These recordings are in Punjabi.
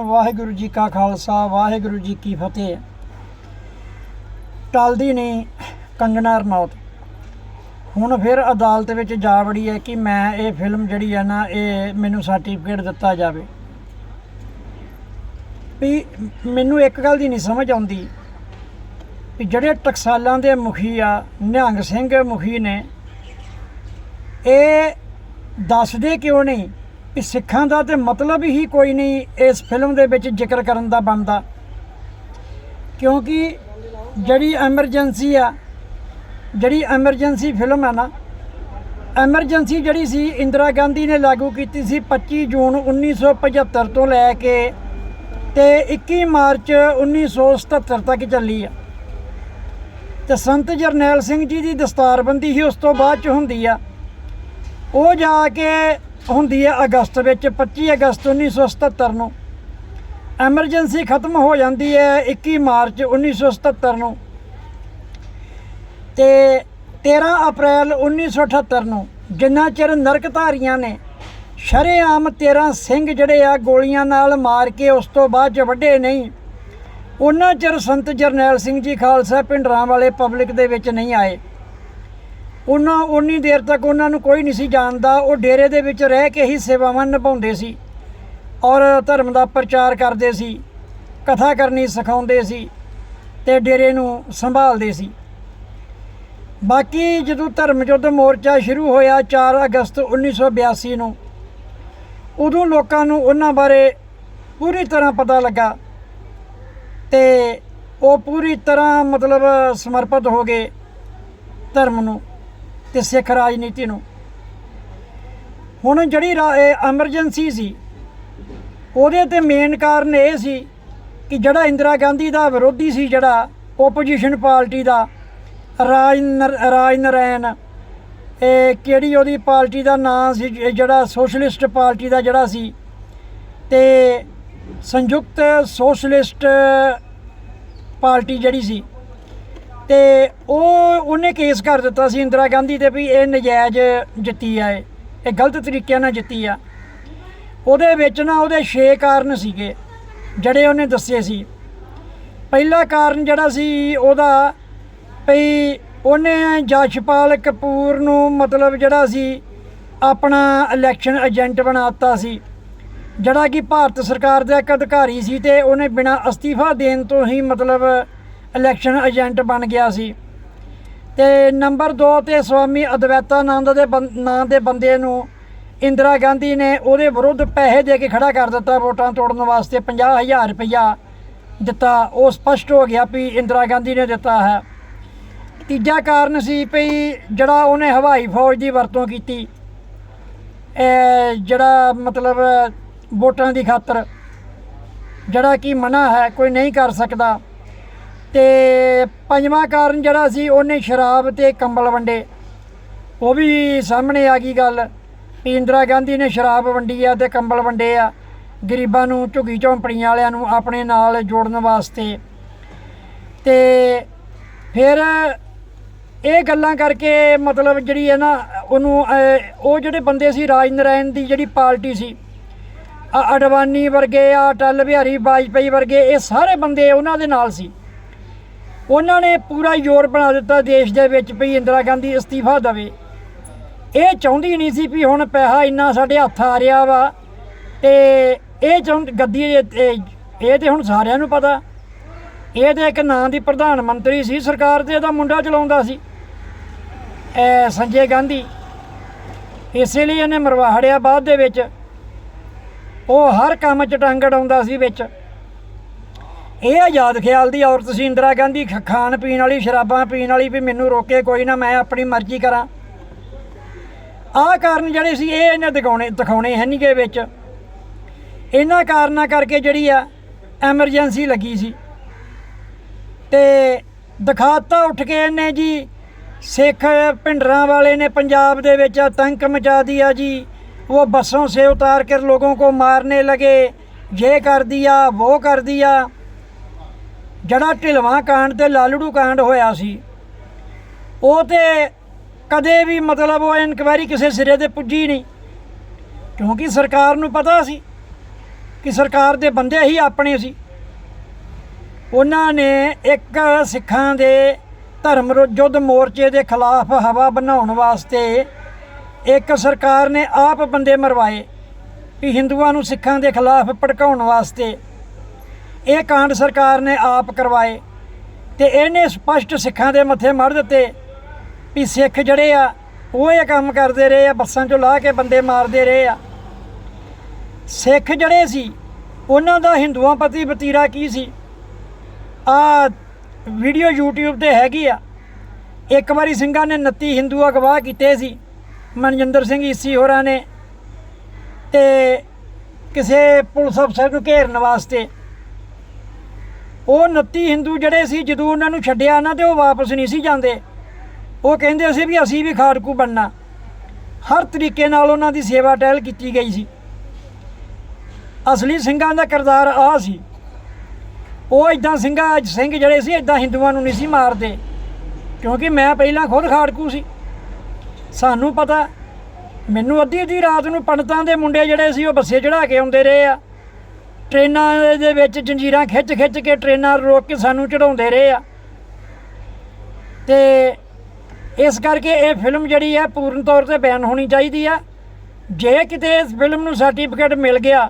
ਵਾਹਿਗੁਰੂ ਜੀ ਕਾ ਖਾਲਸਾ, ਵਾਹਿਗੁਰੂ ਜੀ ਕੀ ਫਤਿਹ। ਟਲਦੀ ਨਹੀਂ ਕੰਗਨਾ ਰਣੌਤ। ਹੁਣ ਫਿਰ ਅਦਾਲਤ ਵਿੱਚ ਜਾ ਵੜੀ ਹੈ ਕਿ ਮੈਂ ਇਹ ਫਿਲਮ ਜਿਹੜੀ ਹੈ ਨਾ, ਇਹ ਮੈਨੂੰ ਸਰਟੀਫਿਕੇਟ ਦਿੱਤਾ ਜਾਵੇ। ਵੀ ਮੈਨੂੰ ਇੱਕ ਗੱਲ ਦੀ ਨਹੀਂ ਸਮਝ ਆਉਂਦੀ ਵੀ ਜਿਹੜੇ ਟਕਸਾਲਾਂ ਦੇ ਮੁਖੀ ਆ, ਨਿਹੰਗ ਸਿੰਘ ਮੁਖੀ ਨੇ, ਇਹ ਦੱਸਦੇ ਕਿਉਂ ਨਹੀਂ ਕਿ ਸਿੱਖਾਂ ਦਾ ਤੇ ਮਤਲਬ ਹੀ ਕੋਈ ਨਹੀਂ ਇਸ ਫਿਲਮ ਦੇ ਵਿੱਚ ਜ਼ਿਕਰ ਕਰਨ ਦਾ ਬਣਦਾ। ਕਿਉਂਕਿ ਜਿਹੜੀ ਐਮਰਜੈਂਸੀ ਆ, ਜਿਹੜੀ ਐਮਰਜੈਂਸੀ ਫਿਲਮ ਆ ਨਾ, ਐਮਰਜੈਂਸੀ ਜਿਹੜੀ ਸੀ, ਇੰਦਰਾ ਗਾਂਧੀ ਨੇ ਲਾਗੂ ਕੀਤੀ ਸੀ 25 ਜੂਨ 1975 ਤੋਂ ਲੈ ਕੇ ਤੇ 21 ਮਾਰਚ 1977 ਤੱਕ ਚੱਲੀ ਆ। ਤੇ ਸੰਤ ਜਰਨੈਲ ਸਿੰਘ ਜੀ ਦੀ ਦਸਤਾਰਬੰਦੀ ਹੀ ਉਸ ਤੋਂ ਬਾਅਦ ਚ ਹੁੰਦੀ ਆ। ਉਹ ਜਾ ਕੇ ਹੁੰਦੀ ਹੈ ਅਗਸਤ ਵਿੱਚ 25 ਅਗਸਤ 1977 ਨੂੰ। ਐਮਰਜੈਂਸੀ ਖਤਮ ਹੋ ਜਾਂਦੀ ਹੈ 21 ਮਾਰਚ 1977 ਨੂੰ। ਤੇ 13 ਅਪ੍ਰੈਲ 1978 ਨੂੰ ਜਿੰਨਾ ਚਿਰ ਨਰਕਧਾਰੀਆਂ ਨੇ ਸ਼ਰੇਆਮ 13 ਸਿੰਘ ਜਿਹੜੇ ਆ ਗੋਲੀਆਂ ਨਾਲ ਮਾਰ ਕੇ ਉਸ ਤੋਂ ਬਾਅਦ ਚ ਵੱਡੇ ਨਹੀਂ, ਉਹਨਾਂ ਚਿਰ ਸੰਤ ਜਰਨੈਲ ਸਿੰਘ ਜੀ ਖਾਲਸਾ ਪਿੰਡਰਾਂ ਵਾਲੇ ਪਬਲਿਕ ਦੇ ਵਿੱਚ ਨਹੀਂ ਆਏ। ਉਹਨਾਂ ਉਨੀ ਦੇਰ ਤੱਕ ਉਹਨਾਂ ਨੂੰ ਕੋਈ ਨਹੀਂ ਸੀ ਜਾਣਦਾ। ਉਹ ਡੇਰੇ ਦੇ ਵਿੱਚ ਰਹਿ ਕੇ ਹੀ ਸੇਵਾਵਾਂ ਨਿਭਾਉਂਦੇ ਸੀ ਔਰ ਧਰਮ ਦਾ ਪ੍ਰਚਾਰ ਕਰਦੇ ਸੀ, ਕਥਾ ਕਰਨੀ ਸਿਖਾਉਂਦੇ ਸੀ ਤੇ ਡੇਰੇ ਨੂੰ ਸੰਭਾਲਦੇ ਸੀ। ਬਾਕੀ ਜਦੋਂ ਧਰਮ ਯੁੱਧ ਮੋਰਚਾ ਸ਼ੁਰੂ ਹੋਇਆ 4 ਅਗਸਤ 1982 ਨੂੰ, ਉਦੋਂ ਲੋਕਾਂ ਨੂੰ ਉਹਨਾਂ ਬਾਰੇ ਪੂਰੀ ਤਰ੍ਹਾਂ ਪਤਾ ਲੱਗਾ ਤੇ ਉਹ ਪੂਰੀ ਤਰ੍ਹਾਂ ਮਤਲਬ ਸਮਰਪਿਤ ਹੋ ਗਏ ਧਰਮ ਨੂੰ। ਤੇ ਸਿੱਖ ਰਾਜਨੀਤੀ ਨੂੰ। ਹੁਣ ਜਿਹੜੀ ਐਮਰਜੈਂਸੀ ਸੀ, ਉਹਦੇ ਤੇ ਮੇਨ ਕਾਰਨ ਇਹ ਸੀ ਕਿ ਜਿਹੜਾ ਇੰਦਰਾ ਗਾਂਧੀ ਦਾ ਵਿਰੋਧੀ ਸੀ, ਜਿਹੜਾ ਓਪੋਜੀਸ਼ਨ ਪਾਰਟੀ ਦਾ ਰਾਜ ਨਰ- ਰਾਜ ਨਰੈਣ ਇਹ ਕਿਹੜੀ ਉਹਦੀ ਪਾਰਟੀ ਦਾ ਨਾਂ ਸੀ ਜਿਹੜਾ ਸੋਸ਼ਲਿਸਟ ਪਾਰਟੀ ਦਾ ਜਿਹੜਾ ਸੀ, ਤੇ ਸੰਯੁਕਤ ਸੋਸ਼ਲਿਸਟ ਪਾਰਟੀ ਜਿਹੜੀ ਸੀ ਤੇ ਉਹ, ਉਹਨੇ ਕੇਸ ਕਰ ਦਿੱਤਾ ਸੀ ਇੰਦਰਾ ਗਾਂਧੀ ਤੇ ਵੀ ਇਹ ਨਜਾਇਜ਼ ਜਿੱਤੀ ਆ ਇਹ। ਗਲਤ ਤਰੀਕਿਆਂ ਨਾਲ ਜਿੱਤੀ ਆ। ਉਹਦੇ ਵਿੱਚ ਨਾ ਉਹਦੇ 6 ਕਾਰਨ ਸੀਗੇ, ਜਿਹੜੇ ਉਹਨੇ ਦੱਸੇ ਸੀ। ਪਹਿਲਾ ਕਾਰਨ ਜਿਹੜਾ ਸੀ ਉਹਦਾ ਭਈ ਉਹਨੇ ਜਸ਼ਪਾਲ ਕਪੂਰ ਨੂੰ ਮਤਲਬ ਜਿਹੜਾ ਸੀ ਆਪਣਾ ਇਲੈਕਸ਼ਨ ਏਜੰਟ ਬਣਾਤਾ ਸੀ, ਜਿਹੜਾ ਕਿ ਭਾਰਤ ਸਰਕਾਰ ਦਾ ਇੱਕ ਅਧਿਕਾਰੀ ਸੀ ਤੇ ਉਹਨੇ ਬਿਨਾਂ ਅਸਤੀਫਾ ਦੇਣ ਤੋਂ ਹੀ ਮਤਲਬ ਇਲੈਕਸ਼ਨ ਏਜੰਟ ਬਣ ਗਿਆ ਸੀ। ਤੇ ਨੰਬਰ 2 ਤੇ ਸਵਾਮੀ ਅਦਵੈਤਾਨੰਦ ਦੇ ਬੰ- ਨਾਂ ਦੇ ਬੰਦੇ ਨੂੰ ਇੰਦਰਾ ਗਾਂਧੀ ਨੇ ਉਹਦੇ ਵਿਰੁੱਧ ਪੈਸੇ ਦੇ ਕੇ ਖੜਾ ਕਰ ਦਿੱਤਾ ਵੋਟਾਂ ਤੋੜਨ ਵਾਸਤੇ 50000 ਰੁਪਇਆ ਦਿੱਤਾ। ਉਹ ਸਪਸ਼ਟ ਹੋ ਗਿਆ ਵੀ ਇੰਦਰਾ ਗਾਂਧੀ ਨੇ ਦਿੱਤਾ ਹੈ। ਤੀਜਾ ਕਾਰਨ ਸੀ ਵੀ ਜਿਹੜਾ ਉਹਨੇ ਹਵਾਈ ਫੌਜ ਦੀ ਵਰਤੋਂ ਕੀਤੀ ਜਿਹੜਾ ਮਤਲਬ ਵੋਟਾਂ ਦੀ ਖਾਤਰ, ਜਿਹੜਾ ਕਿ ਮਨਾ ਹੈ, ਕੋਈ ਨਹੀਂ ਕਰ ਸਕਦਾ। ਤੇ ਪੰਜਵਾਂ ਕਾਰਨ ਜਿਹੜਾ ਸੀ, ਉਹਨੇ ਸ਼ਰਾਬ ਤੇ ਕੰਬਲ ਵੰਡੇ। ਉਹ ਵੀ ਸਾਹਮਣੇ ਆ ਗਈ ਗੱਲ ਵੀ ਇੰਦਰਾ ਗਾਂਧੀ ਨੇ ਸ਼ਰਾਬ ਵੰਡੀ ਆ ਤੇ ਕੰਬਲ ਵੰਡੇ ਆ। ਗਰੀਬਾਂ ਨੂੰ, ਝੁੱਗੀ ਝੌਂਪੜੀਆਂ ਵਾਲਿਆਂ ਨੂੰ ਆਪਣੇ ਨਾਲ ਜੋੜਨ ਵਾਸਤੇ। ਤੇ ਫਿਰ ਇਹ ਗੱਲਾਂ ਕਰਕੇ ਮਤਲਬ ਜਿਹੜੀ ਹੈ ਨਾ, ਉਹਨੂੰ ਉਹ ਜਿਹੜੇ ਬੰਦੇ ਸੀ, ਰਾਜ ਨਰਾਇਣ ਦੀ ਜਿਹੜੀ ਪਾਰਟੀ ਸੀ ਅਡਵਾਨੀ ਵਰਗੇ ਆ, ਅਟਲ ਬਿਹਾਰੀ ਵਾਜਪੇਈ ਵਰਗੇ, ਇਹ ਸਾਰੇ ਬੰਦੇ ਉਹਨਾਂ ਦੇ ਨਾਲ ਸੀ। ਉਹਨਾਂ ਨੇ ਪੂਰਾ ਜ਼ੋਰ ਬਣਾ ਦਿੱਤਾ ਦੇਸ਼ ਦੇ ਵਿੱਚ ਵੀ ਇੰਦਰਾ ਗਾਂਧੀ ਅਸਤੀਫਾ ਦੇਵੇ। ਇਹ ਚਾਹੁੰਦੀ ਨਹੀਂ ਸੀ ਵੀ ਹੁਣ ਪੈਸਾ ਇੰਨਾ ਸਾਡੇ ਹੱਥ ਆ ਰਿਹਾ ਵਾ ਤੇ ਇਹ ਚਾਹੁੰਦੀ ਗੱਦੀ ਇਹ ਇਹ ਤੇ ਹੁਣ ਸਾਰਿਆਂ ਨੂੰ ਪਤਾ। ਇਹ ਤੇ ਇੱਕ ਨਾਂ ਦੀ ਪ੍ਰਧਾਨ ਮੰਤਰੀ ਸੀ ਸਰਕਾਰ ਤੇ, ਇਹਦਾ ਮੁੰਡਾ ਚਲਾਉਂਦਾ ਸੀ ਇਹ ਸੰਜੇ ਗਾਂਧੀ। ਇਸੇ ਲਈ ਇਹਨੇ ਮਰਵਾੜਿਆ ਬਾਅਦ ਦੇ ਵਿੱਚ। ਉਹ ਹਰ ਕੰਮ 'ਚ ਟੰਗ ਅਡਾਉਂਦਾ ਸੀ ਵਿੱਚ। ਇਹ ਆਜ਼ਾਦ ਖਿਆਲ ਦੀ ਔਰਤ ਸੀ ਇੰਦਰਾ ਗਾਂਧੀ ਖਾਣ ਪੀਣ ਵਾਲੀ, ਸ਼ਰਾਬਾਂ ਪੀਣ ਵਾਲੀ ਵੀ ਮੈਨੂੰ ਰੋਕੇ ਕੋਈ ਨਾ, ਮੈਂ ਆਪਣੀ ਮਰਜ਼ੀ ਕਰਾਂ। ਆਹ ਕਾਰਨ ਜਿਹੜੇ ਸੀ, ਇਹ ਇਹਨੇ ਦਿਖਾਉਣੇ ਦਿਖਾਉਣੇ ਹੈ ਨਹੀਂ ਨਹੀਂਗੇ ਵਿੱਚ। ਇਹਨਾਂ ਕਾਰਨਾਂ ਕਰਕੇ ਜਿਹੜੀ ਆ ਐਮਰਜੈਂਸੀ ਲੱਗੀ ਸੀ। ਤੇ ਦਿਖਾਤਾ ਉੱਠ ਕੇ ਇਹਨੇ ਜੀ, ਸਿੱਖ ਪਿੰਡਰਾਂ ਵਾਲੇ ਨੇ ਪੰਜਾਬ ਦੇ ਵਿੱਚ ਆਤੰਕ ਮਚਾ ਦੀ ਆ ਜੀ। ਉਹ ਬੱਸੋਂ ਸੇ ਉਤਾਰ ਕੇ ਲੋਕਾਂ ਕੋ ਮਾਰਨੇ ਲਗੇ। ਜੇ ਕਰ ਦਿਆ ਉਹ ਕਰ ਦਿਆ ਜਿਹੜਾ ਢਿਲਵਾਂ ਕਾਂਡ ਤੇ ਲਾਲੜੂ ਕਾਂਡ ਹੋਇਆ ਸੀ, ਉਹ ਤੇ ਕਦੇ ਵੀ ਮਤਲਬ ਉਹ ਇਨਕੁਆਇਰੀ ਕਿਸੇ ਸਿਰੇ ਤੇ ਪੁੱਜੀ ਨਹੀਂ। ਕਿਉਂਕਿ ਸਰਕਾਰ ਨੂੰ ਪਤਾ ਸੀ ਕਿ ਸਰਕਾਰ ਦੇ ਬੰਦੇ ਹੀ ਆਪਣੇ ਸੀ। ਉਹਨਾਂ ਨੇ ਇੱਕ ਸਿੱਖਾਂ ਦੇ ਧਰਮ ਯੁੱਧ ਮੋਰਚੇ ਦੇ ਖਿਲਾਫ ਹਵਾ ਬਣਾਉਣ ਵਾਸਤੇ ਇੱਕ ਸਰਕਾਰ ਨੇ ਆਪ ਬੰਦੇ ਮਰਵਾਏ, ਵੀ ਹਿੰਦੂਆਂ ਨੂੰ ਸਿੱਖਾਂ ਦੇ ਖਿਲਾਫ ਭੜਕਾਉਣ ਵਾਸਤੇ। ਇਹ ਕਾਂਡ ਸਰਕਾਰ ਨੇ ਆਪ ਕਰਵਾਏ ਤੇ ਇਹਨੇ ਸਪਸ਼ਟ ਸਿੱਖਾਂ ਦੇ ਮੱਥੇ ਮੜ ਦਿੱਤੇ ਵੀ ਸਿੱਖ ਜਿਹੜੇ ਆ, ਉਹ ਇਹ ਕੰਮ ਕਰਦੇ ਰਹੇ ਆ, ਬੱਸਾਂ ਚੋਂ ਲਾਹ ਕੇ ਬੰਦੇ ਮਾਰਦੇ ਰਹੇ ਆ। ਸਿੱਖ ਜਿਹੜੇ ਸੀ, ਉਹਨਾਂ ਦਾ ਹਿੰਦੂਆਂ ਪ੍ਰਤੀ ਵਤੀਰਾ ਕੀ ਸੀ? ਆ ਵੀਡੀਓ YouTube ਤੇ ਹੈਗੀ ਆ। ਇੱਕ ਵਾਰੀ ਸਿੰਘਾਂ ਨੇ 29 ਹਿੰਦੂ ਅਗਵਾ ਕੀਤੇ ਸੀ, ਮਨਜਿੰਦਰ ਸਿੰਘ ਈਸੀ ਹੋਰਾਂ ਨੇ ਤੇ ਕਿਸੇ ਪੁਲਿਸ ਅਫਸਰ ਨੂੰ ਘੇਰਨ ਵਾਸਤੇ ਉਹ 29 ਹਿੰਦੂ ਜਿਹੜੇ ਸੀ, ਜਦੋਂ ਉਹਨਾਂ ਨੂੰ ਛੱਡਿਆ ਨਾ ਤੇ ਉਹ ਵਾਪਸ ਨਹੀਂ ਸੀ ਜਾਂਦੇ। ਉਹ ਕਹਿੰਦੇ ਸੀ ਵੀ ਅਸੀਂ ਵੀ ਖਾੜਕੂ ਬਣਨਾ। ਹਰ ਤਰੀਕੇ ਨਾਲ ਉਹਨਾਂ ਦੀ ਸੇਵਾ ਟਹਿਲ ਕੀਤੀ ਗਈ ਸੀ। ਅਸਲੀ ਸਿੰਘਾਂ ਦਾ ਕਿਰਦਾਰ ਆ ਸੀ। ਉਹ ਇਦਾਂ ਸਿੰਘਾਂ ਸਿੰਘ ਜਿਹੜੇ ਸੀ ਇਦਾਂ ਹਿੰਦੂਆਂ ਨੂੰ ਨਹੀਂ ਸੀ ਮਾਰਦੇ। ਕਿਉਂਕਿ ਮੈਂ ਪਹਿਲਾਂ ਖੁਦ ਖਾੜਕੂ ਸੀ। ਸਾਨੂੰ ਪਤਾ, ਮੈਨੂੰ ਅੱਧੀ ਅੱਧੀ ਰਾਤ ਨੂੰ ਪੰਡਤਾਂ ਦੇ ਮੁੰਡੇ ਜਿਹੜੇ ਸੀ, ਉਹ ਬੱਸੇ ਚੜਾ ਕੇ ਆਉਂਦੇ ਰਹੇ ਆ। ਟ੍ਰੇਨਾਂ ਦੇ ਵਿੱਚ ਜੰਜੀਰਾਂ ਖਿੱਚ ਖਿੱਚ ਕੇ ਟ੍ਰੇਨਾਂ ਰੋਕ ਕੇ ਸਾਨੂੰ ਚੜਾਉਂਦੇ ਰਹੇ ਆ। ਤੇ ਇਸ ਕਰਕੇ ਇਹ ਫਿਲਮ ਜਿਹੜੀ ਹੈ ਪੂਰਨ ਤੌਰ ਤੇ ਬੈਨ ਹੋਣੀ ਚਾਹੀਦੀ ਆ। ਜੇ ਕਿਤੇ ਇਸ ਫਿਲਮ ਨੂੰ ਸਰਟੀਫਿਕੇਟ ਮਿਲ ਗਿਆ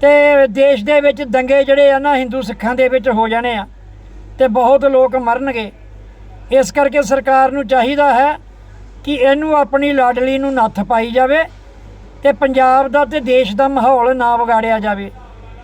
ਤੇ ਦੇਸ਼ ਦੇ ਵਿੱਚ ਦੰਗੇ ਜਿਹੜੇ ਆ ਨਾ ਹਿੰਦੂ ਸਿੱਖਾਂ ਦੇ ਵਿੱਚ ਹੋ ਜਾਣੇ ਆ ਤੇ ਬਹੁਤ ਲੋਕ ਮਰਨਗੇ। ਇਸ ਕਰਕੇ ਸਰਕਾਰ ਨੂੰ ਚਾਹੀਦਾ ਹੈ ਕਿ ਇਹਨੂੰ ਆਪਣੀ ਲਾਡਲੀ ਨੂੰ ਨੱਥ ਪਾਈ ਜਾਵੇ ਤੇ ਪੰਜਾਬ ਦਾ ਤੇ ਦੇਸ਼ ਦਾ ਮਾਹੌਲ ਨਾ ਵਿਗਾੜਿਆ ਜਾਵੇ।